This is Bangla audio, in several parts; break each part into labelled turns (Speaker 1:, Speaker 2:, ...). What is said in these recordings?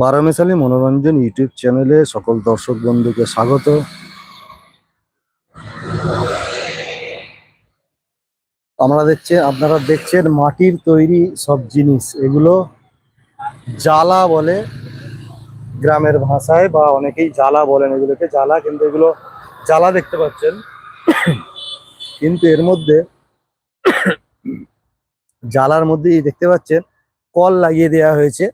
Speaker 1: বারামেশালী মনোরঞ্জন ইউটিউব চ্যানেলে সকল দর্শক বন্ধুকে স্বাগত। আমরা দেখছে, আপনারা দেখছেন মাটির তৈরি সব জিনিস। এগুলো জ্বালা বলে গ্রামের ভাষায় বা অনেকেই জ্বালা বলেন এগুলোকে। জ্বালা কিন্তু এগুলো জ্বালা দেখতে পাচ্ছেন। কিন্তু এর মধ্যে জ্বালার মধ্যেই দেখতে পাচ্ছেন, কল লাগিয়ে দেওয়া হয়েছে।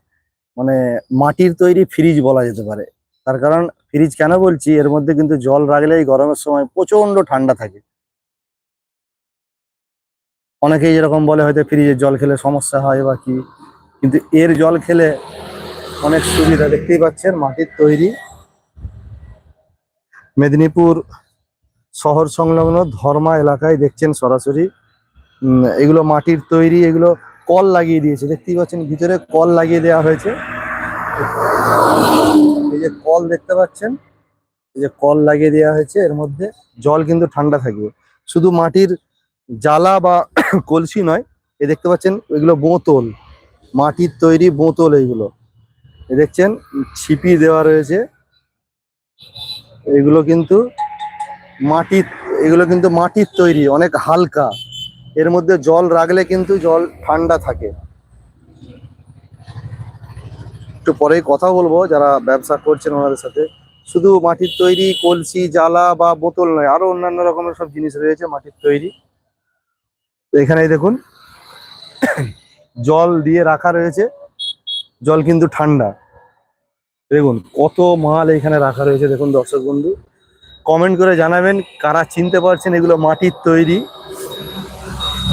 Speaker 1: মানে মাটির তৈরি ফ্রিজ বলা যেতে পারে। তার কারণ ফ্রিজ কেন বলছি? এর মধ্যে কিন্তু জল রাখলে এই গরমের সময় প্রচণ্ড ঠান্ডা থাকে। অনেকেই যেরকম বলে হয়তো ফ্রিজের জল খেলে সমস্যা হয় বা কি, কিন্তু এর জল খেলে অনেক সুবিধা দেখতেই পাচ্ছেন মাটির তৈরি। মেদিনীপুর শহর সংলগ্ন ধর্মা এলাকায় দেখছেন সরাসরি। এগুলো মাটির তৈরি, এগুলো কল লাগিয়ে দিয়েছে। দেখতেই পাচ্ছেন ভিতরে কল লাগিয়ে দেওয়া হয়েছে। এই যে কল দেখতে পাচ্ছেন, এই যে কল লাগিয়ে দেওয়া হয়েছে, এর মধ্যে জল কিন্তু ঠান্ডা থাকবে। শুধু মাটির জ্বালা বা কলসি নয় এ দেখতে পাচ্ছেন এগুলো বোতল, মাটির তৈরি বোতল এইগুলো। এ দেখছেন, ছিপি দেওয়া রয়েছে। এগুলো কিন্তু মাটির, এগুলো কিন্তু মাটির তৈরি, অনেক হালকা। এর মধ্যে জল রাখলে কিন্তু জল ঠান্ডা থাকে। একটু পরেই কথা বলব, যারা ব্যবসা করছেন ওনাদের সাথে। শুধু মাটির তৈরি, কলসি, জ্বালা বা বোতল নয়, আরও অন্যান্য রকমের সব জিনিস রয়েছে মাটির তৈরি। তো এখানে দেখুন, জল দিয়ে রাখা রয়েছে। জল কিন্তু ঠান্ডা। দেখুন, কত মাল এখানে রাখা রয়েছে, দেখুন দর্শক বন্ধু। কমেন্ট করে জানাবেন, কারা চিনতে পারছেন এগুলো মাটির তৈরি?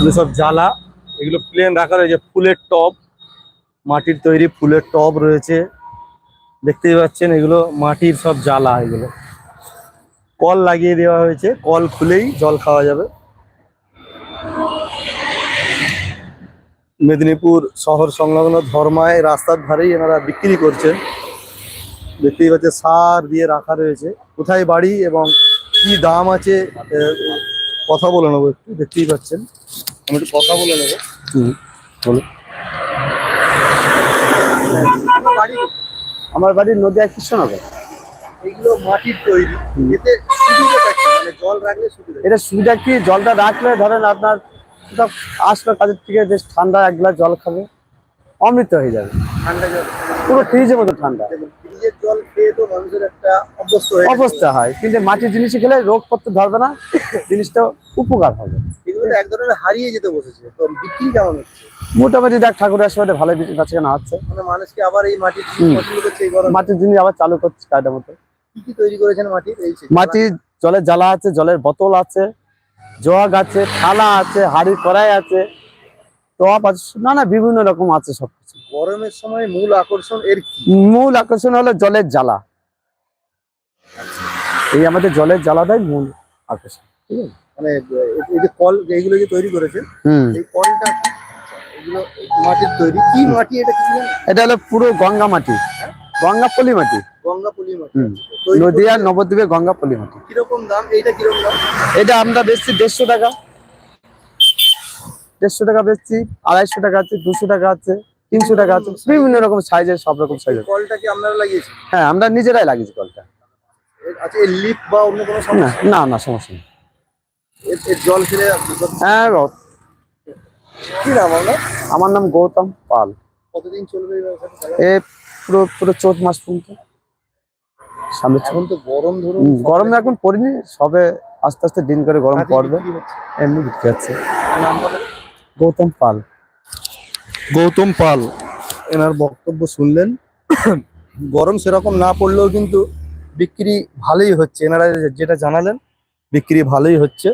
Speaker 1: এগুলো সব জ্বালা, এগুলো প্লেন রাখা রয়েছে, ফুলের টব, মাটির তৈরি ফুলের টব রয়েছে। দেখতেই পাচ্ছেন, এগুলো মাটির সব জ্বালা এগুলো। কল লাগিয়ে দেওয়া হয়েছে, কল খুলেই জল খাওয়া যাবে। মেদিনীপুর শহর সংলগ্ন ধর্মায় রাস্তার ধারেই এনারা বিক্রি করছেন। দেখতেই পাচ্ছে সার দিয়ে রাখা রয়েছে। কোথায় বাড়ি এবং কি দাম আছে কথা বলে নেব একটু দেখতেই পাচ্ছেন। আমি একটু কথা বলে নেব। হুম বলো
Speaker 2: আমার বাড়ির নদিয়া কৃষ্ণনগর।
Speaker 1: এগুলো মাটির তৈরি। এতে সুবিধাটা কি? মানে জল রাখলে সুবিধা
Speaker 2: এটা সুবিধা কি? জলটা রাখলে ধরেন আপনার আসলো কাজের থেকে বেশ ঠান্ডা এক গ্লাস জল খাবে অমৃত হয়ে যাবে।
Speaker 1: ঠান্ডা জল।
Speaker 2: পুরো ফ্রিজের মতো ঠান্ডা। অবস্থা হয়। কিন্তু মাটির জিনিস খেলে রোগপত্র ধরবে না জিনিসটা উপকার হবে।
Speaker 1: এক ধরনের হারিয়ে যেতে বসেছে। তো বিক্রি কেমন হচ্ছে?
Speaker 2: মোটামুটি দেখ ঠাকুরের ভালো বিক্রি কাছে কেনা হচ্ছে।
Speaker 1: মানে মানুষকে আবার এই মাটির
Speaker 2: মাটির জিনিস আবার চালু করছে কায়দা মতো।
Speaker 1: কি কি তৈরি করেছেন মাটির? এই
Speaker 2: মাটির জলের জ্বালা আছে জলের বোতল আছে জগ আছে থালা আছে হাড়ি কড়াই আছে টপ আছে না না বিভিন্ন রকম আছে সবকিছু
Speaker 1: গরমের সময় মূল আকর্ষণ এর কি?
Speaker 2: মূল আকর্ষণ হলো জলের জ্বালা। এই আমাদের জলের জ্বালাটাই মূল আকর্ষণ ঠিক আছে?
Speaker 1: মানে এই যে কল এইগুলো যে তৈরি করেছেন এই কলটা এগুলো মাটির তৈরি। কি মাটি এটা কি
Speaker 2: এটা হলো পুরো গঙ্গা মাটি গঙ্গা পলি মাটি।
Speaker 1: গঙ্গা পলি মাটি।
Speaker 2: নদিয়া নবদ্বীপে গঙ্গা পলি মাটি।
Speaker 1: কীরকম দাম? এইটা কীরকম দাম?
Speaker 2: এটা আমরা বেচছি দেড়শো টাকা। দেড়শো টাকা বেচছি আড়াইশো টাকা আছে দুশো টাকা আছে। তিনশো টাকা আছে। বিভিন্ন রকম সাইজের সব রকম সাইজের
Speaker 1: কলটা কি আপনারা লাগিয়েছেন?
Speaker 2: হ্যাঁ আমরা নিজেরাই লাগিয়েছি কলটা।
Speaker 1: আচ্ছা বা অন্য কোনো
Speaker 2: না
Speaker 1: সমস্যা?
Speaker 2: না না সমস্যা নেই।
Speaker 1: জল খেলে
Speaker 2: হ্যাঁ
Speaker 1: কি নাম আপনার?
Speaker 2: আমার নাম গৌতম পাল।
Speaker 1: কতদিন চলবে
Speaker 2: এ পুরো পুরো চোদ্দ মাস পর্যন্ত। সামনে
Speaker 1: এখন তো গরম ধরুন।
Speaker 2: গরমে এখন পড়িনি সবে আস্তে আস্তে দিন করে গরম পড়বে। এমনি বিক্রি হচ্ছে। গৌতম পাল।
Speaker 1: গৌতম পাল। এনার বক্তব্য শুনলেন। গরম সেরকম না পড়লেও কিন্তু বিক্রি ভালোই হচ্ছে। এনারা যেটা জানালেন, বিক্রি ভালোই হচ্ছে।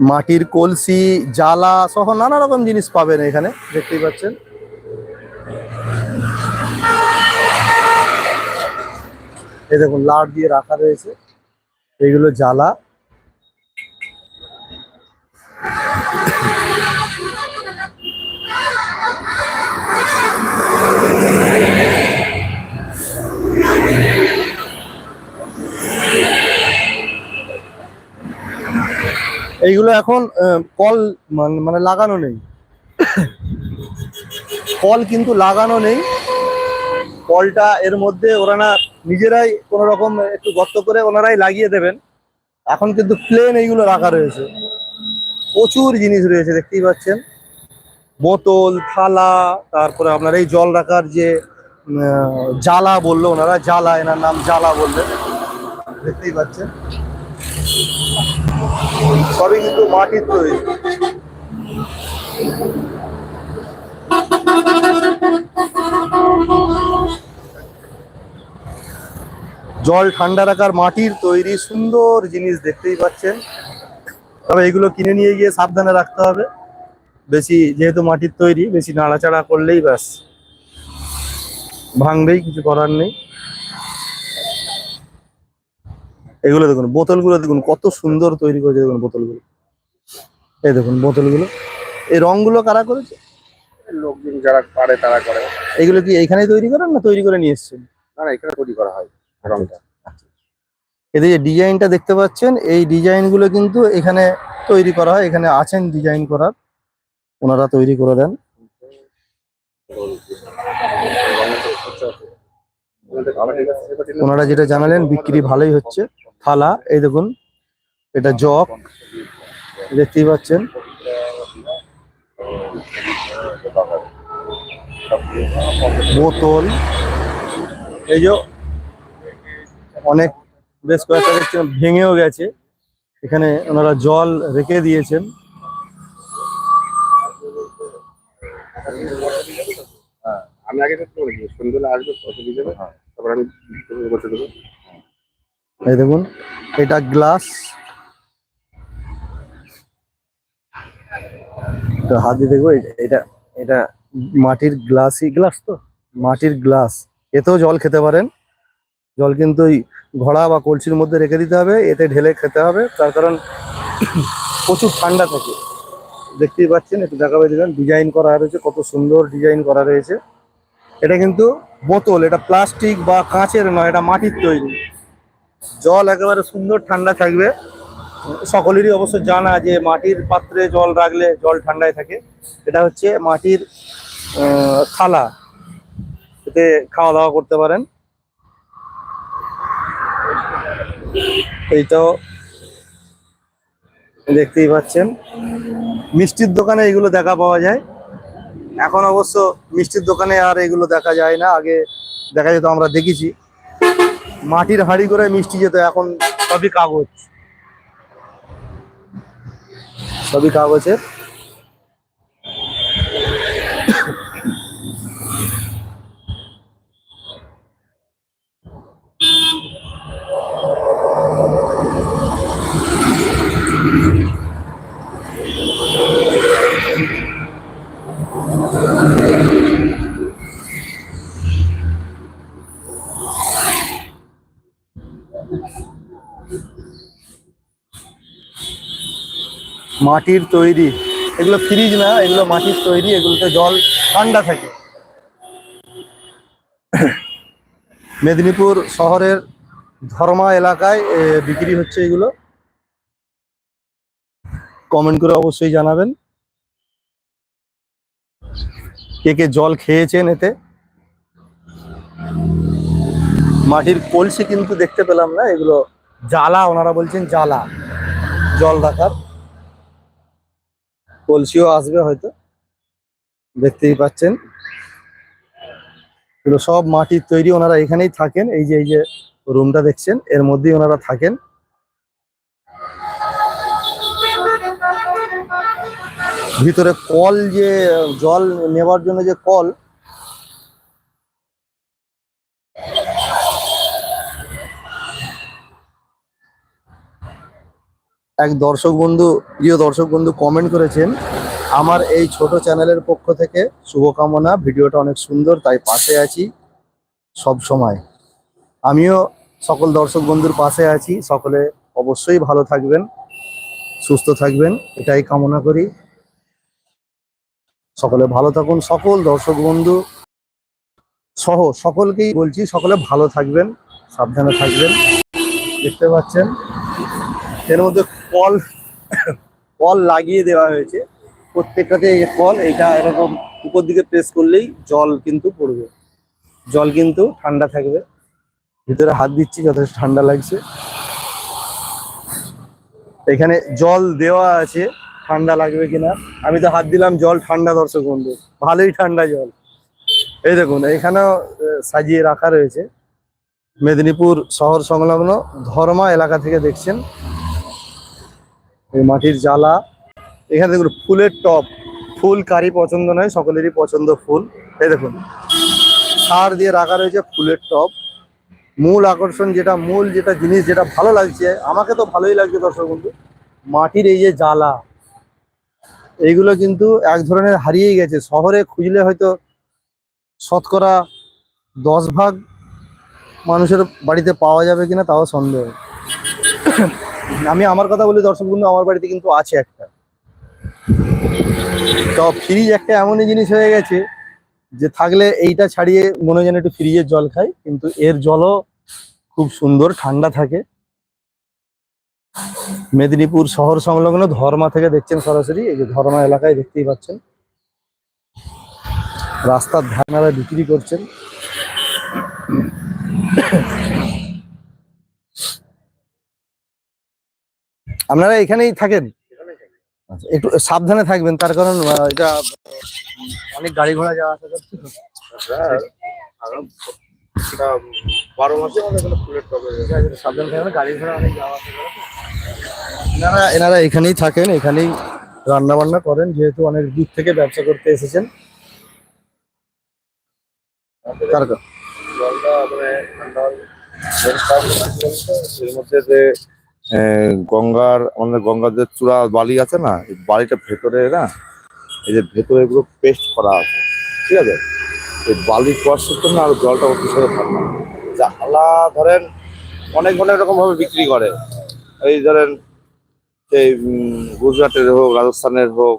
Speaker 1: মাটির কলসি, জ্বালা সহ নানা রকম জিনিস পাবেন এখানে, দেখতেই পাচ্ছেন। এই দেখুন লাট দিয়ে রাখা রয়েছে। এইগুলো জ্বালা। এইগুলো এখন কল মান- মানে লাগানো নেই। কল কিন্তু লাগানো নেই। কলটা এর মধ্যে ওরা না নিজেরাই কোনো রকম একটু গর্ত করে ওনারাই লাগিয়ে দেবেন। এখন কিন্তু প্লেন এইগুলো রাখা রয়েছে। প্রচুর জিনিস রয়েছে, দেখতেই পাচ্ছেন। বোতল, থালা, তারপরে আপনার এই জল রাখার যে জ্বালা বলল ওনারা, জ্বালা, এনার নাম জ্বালা বললেন। দেখতেই পাচ্ছেন। সবই কিন্তু মাটির তৈরি। জল ঠান্ডা রাখার মাটির তৈরি সুন্দর জিনিস দেখতেই পাচ্ছেন। তবে এগুলো কিনে নিয়ে গিয়ে সাবধানে রাখতে হবে। বেশি যেহেতু মাটির তৈরি বেশি নাড়াচাড়া করলেই ব্যাস। ভাঙবেই কিছু করার নেই। এগুলো দেখুন বোতলগুলো দেখুন কত সুন্দর তৈরি করেছে দেখুন বোতলগুলো। এই দেখুন বোতলগুলো। এই রংগুলো কারা করেছে?
Speaker 3: লোকজন যারা পারে তারা করে।
Speaker 1: এগুলো কি এইখানেই তৈরি করেন না তৈরি করে নিয়ে এসছেন?
Speaker 3: না না এখানে তৈরি করা হয় রংটা।
Speaker 1: এদের যে ডিজাইনটা দেখতে পাচ্ছেন এই ডিজাইনগুলো কিন্তু এখানে তৈরি করা হয় এখানে আছেন ডিজাইন করার। ওনারা তৈরি করে দেন। ওনারা যেটা জানালেন, বিক্রি ভালোই হচ্ছে। থালা, এই দেখুন, এটা জগ, দেখতেই পাচ্ছেন। বোতল, এই যে অনেক বেশ কয়েকটা দেখছেন, ভেঙেও গেছে। এখানে ওনারা জল রেখে দিয়েছেন।
Speaker 3: আমি আগে তো বলেছি সন্ধ্যেবেলা আসবে কত দিয়ে দেবে তারপর আমি বসে দেবো।
Speaker 1: এই দেখুন এটা গ্লাস। তো হাত দিয়ে দেখব এটা- এটা এটা মাটির গ্লাসই গ্লাস তো? মাটির গ্লাস। এতেও জল খেতে পারেন। জল কিন্তু ওই ঘড়া বা কলসির মধ্যে রেখে দিতে হবে এতে ঢেলে খেতে হবে। তার কারণ প্রচুর ঠান্ডা থাকে। দেখতেই পাচ্ছেন, একটু দেখাবে দিবেন। ডিজাইন করা রয়েছে, কত সুন্দর ডিজাইন করা রয়েছে। এটা কিন্তু বোতল, এটা প্লাস্টিক বা কাঁচের নয়, এটা মাটির তৈরি। জল একেবারে সুন্দর ঠান্ডা থাকবে। সকলেরই অবশ্য জানা যে মাটির পাত্রে জল রাখলে জল ঠান্ডায় থাকে। এটা হচ্ছে মাটির থালা। এতে খাওয়া দাওয়া করতে পারেন। এইটাও দেখতেই পাচ্ছেন। মিষ্টির দোকানে এগুলো দেখা পাওয়া যায়। এখন অবশ্য মিষ্টির দোকানে আর এগুলো দেখা যায় না। আগে দেখা যেত, আমরা দেখেছি। মাটির হাড়ি করে মিষ্টি যেত, এখন সবই কাগজ। সবই কাগজের। মাটির তৈরি। এগুলো ফ্রিজ না, এগুলো মাটির তৈরি, এগুলোতে জল ঠান্ডা থাকে। মেদিনীপুর শহরের ধর্মা এলাকায় বিক্রি হচ্ছে এগুলো। কমেন্ট করে অবশ্যই জানাবেন। কে কে জল খেয়েছেন এতে? মাটির কলসি কিন্তু দেখতে পেলাম না, এগুলো জ্বালা, ওনারা বলছেন জ্বালা। জল রাখার। কলসিও আসবে হয়তো। দেখতেই পাচ্ছেন। এগুলো সব মাটির তৈরি, ওনারা এখানেই থাকেন। এই যে এই যে রুমটা দেখছেন, এর মধ্যেই ওনারা থাকেন। ভিতরে কল যে, জল নেবার জন্য যে কল এক দর্শক বন্ধু, প্রিয় দর্শক বন্ধু কমেন্ট করেছেন, আমার এই ছোট চ্যানেলের পক্ষ থেকে শুভকামনা, ভিডিওটা অনেক সুন্দর, তাই পাশে আছি সব সময়। আমিও সকল দর্শক বন্ধুর পাশে আছি, সকলে অবশ্যই ভালো থাকবেন, সুস্থ থাকবেন, এটাই কামনা করি। সকলে ভালো থাকুন, সকল দর্শক বন্ধু সহ সকলকেই বলছি, সকলে ভালো থাকবেন, সাবধানে থাকবেন। দেখতে পাচ্ছেন, এর মধ্যে কল কল লাগিয়ে দেওয়া হয়েছে। প্রত্যেকটাতে এই কল এটা এরকম উপর দিকে প্রেস করলেই জল কিন্তু পড়বে। জল কিন্তু ঠান্ডা থাকবে। ভিতরে হাত দিচ্ছি, যথেষ্ট ঠান্ডা লাগছে। এখানে জল দেওয়া আছে, ঠান্ডা লাগবে কিনা। আমি তো হাত দিলাম, জল ঠান্ডা দর্শক বন্ধু। ভালোই ঠান্ডা জল। এই দেখুন, এখানেও সাজিয়ে রাখা রয়েছে। মেদিনীপুর শহর সংলগ্ন ধর্মা এলাকা থেকে দেখছেন। এই মাটির জ্বালা। এখানে দেখুন, ফুলের টপ ফুল কারি পছন্দ নয়, সকলেরই পছন্দ ফুল। এই দেখুন, সার দিয়ে রাখা রয়েছে ফুলের টপ মূল আকর্ষণ যেটা, মূল যেটা জিনিস যেটা ভালো লাগছে, আমাকে তো ভালোই লাগছে দর্শক বন্ধু, মাটির এই যে জ্বালা, এইগুলো কিন্তু এক ধরনের হারিয়েই গেছে। শহরে খুঁজলে হয়তো শতকরা দশ ভাগ মানুষের বাড়িতে পাওয়া যাবে কিনা, তাও সন্দেহ। আমি আমার কথা বলি, দর্শক বন্ধু, আমার বাড়িতে কিন্তু আছে একটা। তো ফ্রিজ একটা এমনই জিনিস হয়ে গেছে যে থাকলে এইটা ছাড়িয়ে মনে যেন একটু ফ্রিজের জল খাই, কিন্তু এর জলও খুব সুন্দর, ঠান্ডা থাকে। মেদিনীপুর শহর সংলগ্ন ধর্মা থেকে দেখছেন সরাসরি, এই যে ধর্মা এলাকায় দেখতেই পাচ্ছেন। রাস্তার ধারনারা বিক্রি করছেন। আপনারা এখানেই থাকেন? আচ্ছা, একটু সাবধানে থাকবেন তার কারণ এটা অনেক গাড়ি ঘোড়া যাওয়া
Speaker 3: বারো মাসে
Speaker 1: সাবধানে গাড়ি ঘোড়া অনেক যাওয়া এনারা এনারা এখানেই থাকেন এখানেই রান্না বান্না করেন যেহেতু অনেক দূর থেকে ব্যবসা করতে এসেছেন। কার?
Speaker 3: জলটা মানে ঠান্ডা এর মধ্যে যে গঙ্গার, আমাদের গঙ্গার যে চূড়া বালি আছে না, এই বালিটা ভেতরে না, এই যে ভেতরে এগুলো পেস্ট করা আছে, ঠিক আছে? এই বালি কুয়াশার জন্য আর জলটা অতিশয় ঠান্ডা জ্বালা ধরেন, অনেক অনেক রকম ভাবে বিক্রি করে। এই ধরেন, এই গুজরাটের হোক, রাজস্থানের হোক,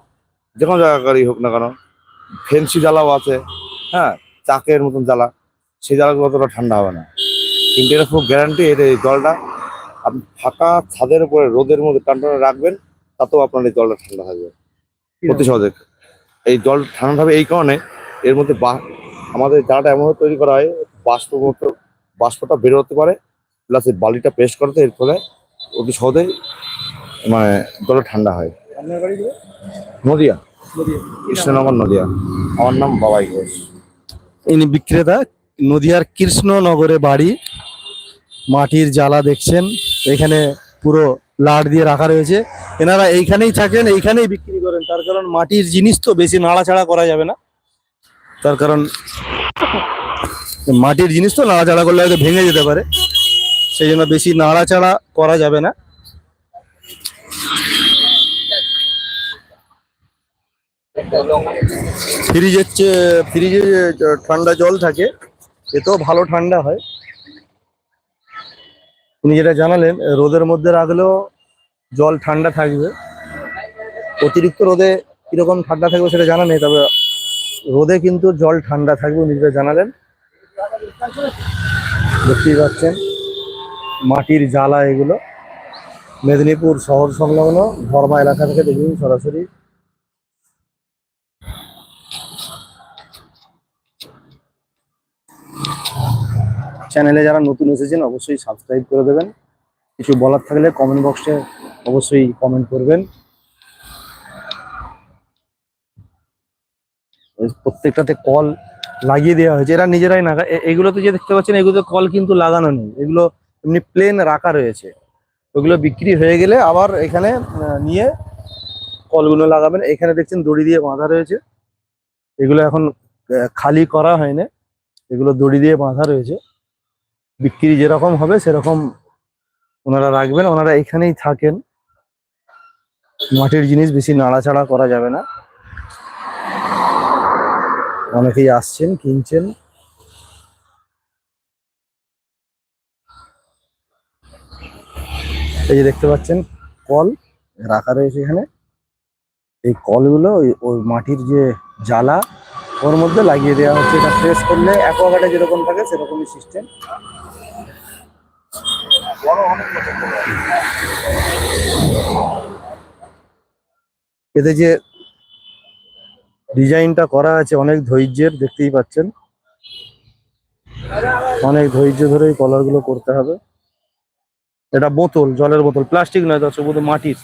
Speaker 3: যে কোনো জায়গাকারই হোক না কেন, ফেন্সি জ্বালাও আছে হ্যাঁ চাকের মতন জ্বালা, সেই জ্বালাগুলো অতটা ঠান্ডা হবে না। কিন্তু এটা খুব গ্যারান্টি এটা এই জলটা আপনি ফাঁকা ছাদের উপরে রোদের মধ্যে টানটানে রাখবেন তাতেও আপনার এই জলটা ঠান্ডা থাকবে অতি সহজে। এই জল ঠান্ডা হবে এই কারণে এর মধ্যে বা- আমাদের জ্বালাটা এমনভাবে তৈরি করা হয় বাষ্প মতো বাষ্পটা বেরোতে পারে প্লাস এই বালিটা পেস্ট করতে এর ফলে অতি সহজেই মানে জলটা ঠান্ডা হয়। নদীয়া। কৃষ্ণনগর নদিয়া। আমার নাম বাবাই ঘোষ।
Speaker 1: ইনি বিক্রেতা নদিয়ার কৃষ্ণনগরে বাড়ি। মাটির জ্বালা দেখছেন, এখানে পুরো লাট দিয়ে রাখা রয়েছে। এনারা এইখানেই থাকেন, এইখানেই বিক্রি করেন, তার কারণ মাটির জিনিস তো বেশি নাড়াচাড়া করা যাবে না। তার কারণ মাটির জিনিস তো নাড়াচাড়া করলে হয়তো ভেঙে যেতে পারে, সেই জন্য বেশি নাড়াচাড়া করা যাবে না। ফ্রিজের চেয়ে, ফ্রিজে ঠান্ডা জল থাকে, এতেও ভালো ঠান্ডা হয়। উনি যেটা জানালেন রোদের মধ্যে রাখলেও জল ঠান্ডা থাকবে। অতিরিক্ত রোদে কীরকম ঠান্ডা থাকবে সেটা জানা নেই, তবে রোদে কিন্তু জল ঠান্ডা থাকবে উনি যেটা জানালেন। দেখতেই পাচ্ছেন, মাটির জ্বালা এগুলো। মেদিনীপুর শহর সংলগ্ন, ধর্মা এলাকা থেকে দেখুন সরাসরি। চ্যানেলে যারা নতুন এসেছেন, অবশ্যই সাবস্ক্রাইব করে দেবেন। কিছু বলার থাকলে কমেন্ট বক্সে অবশ্যই কমেন্ট করবেন। প্রত্যেকটাতে কল লাগিয়ে দেওয়া হয়েছে। এরা নিজেরাই না এগুলোতে যে দেখতে পাচ্ছেন, এগুলোতে কল কিন্তু লাগানো নেই। এগুলো এমনি প্লেন রাখা রয়েছে। ওগুলো বিক্রি হয়ে গেলে আবার এখানে নিয়ে কলগুলো লাগাবেন। এখানে দেখছেন দড়ি দিয়ে বাঁধা রয়েছে। এগুলো এখন খালি করা হয়নি। এগুলো দড়ি দিয়ে বাঁধা রয়েছে। বিক্রি যেরকম হবে, সেরকম ওনারা রাখবেন। ওনারা এখানেই থাকেন। মাটির জিনিস বেশি নাড়াচাড়া করা যাবে না। অনেকেই আসছেন, কিনছেন। এই যে দেখতে পাচ্ছেন, কল রাখা রয়েছে এখানে। এই কলগুলো ওই- মাটির যে জ্বালা, ওর মধ্যে লাগিয়ে দেওয়া হচ্ছে। এটা প্রেস করলে অ্যাকোয়াগার্ডে যেরকম থাকে, সেরকমই সিস্টেম এতে যে ডিজাইনটা করা আছে অনেক ধৈর্যের, দেখতেই পাচ্ছেন। অনেক ধৈর্য ধরে এই কলারগুলো করতে হবে। এটা বোতল, জলের বোতল, প্লাস্টিক নয় দর্শক বোতল মাটির।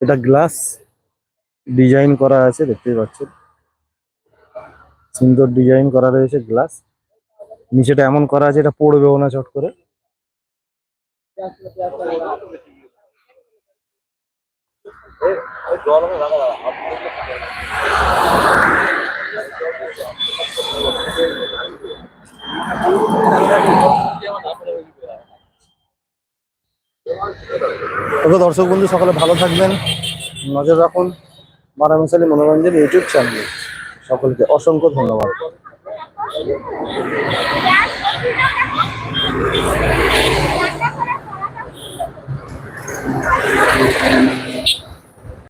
Speaker 1: এটা গ্লাস ডিজাইন করা আছে, দেখতেই পাচ্ছেন। সুন্দর ডিজাইন করা রয়েছে গ্লাস। নিচেটা এমন করা আছে, এটা পড়বেও না চট করে। দর্শক বন্ধু, সকলে ভালো থাকবেন। নজর রাখুন মারামিশালী মনোরঞ্জন ইউটিউব চ্যানেল। সকলকে অসংখ্য ধন্যবাদ। aqui. E a gente joga aqui.